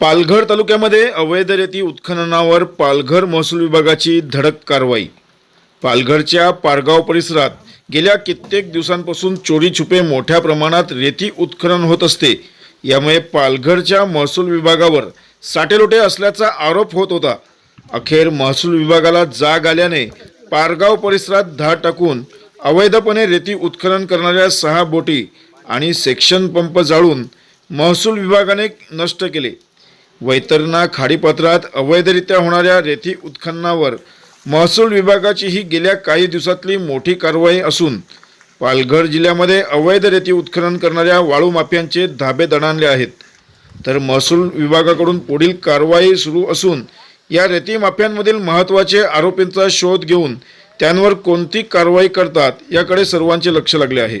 पालघर तालुक्यामध्ये अवैध रेती उत्खननावर पालघर महसूल विभागाची धडक कारवाई. पालघरच्या पारगाव परिसरात गेल्या कित्येक दिवसांपासून चोरी छुपे मोठ्या प्रमाणात रेती उत्खनन होत असते. यामुळे पालघरच्या महसूल विभागावर साटेलोटे असल्याचा आरोप होत होता. अखेर महसूल विभागाला जाग आल्याने पारगाव परिसरात धाड टाकून अवैधपणे रेती उत्खनन करणाऱ्या सहा बोटी आणि सेक्शन पंप जाळून महसूल विभागाने नष्ट केले. वैतरणा खाडीपात्रात अवैधरित्या होणाऱ्या रेती उत्खननावर महसूल विभागाची ही गेल्या काही दिवसातली मोठी कारवाई असून पालघर जिल्ह्यामध्ये अवैध रेती उत्खनन करणाऱ्या वाळू माफियांचे धाबे दणाणले आहेत. तर महसूल विभागाकडून पुढील कारवाई सुरू असून या रेती माफियांमधील महत्त्वाचे आरोपींचा शोध घेऊन त्यांवर कोणती कारवाई करतात याकडे सर्वांचे लक्ष लागले आहे.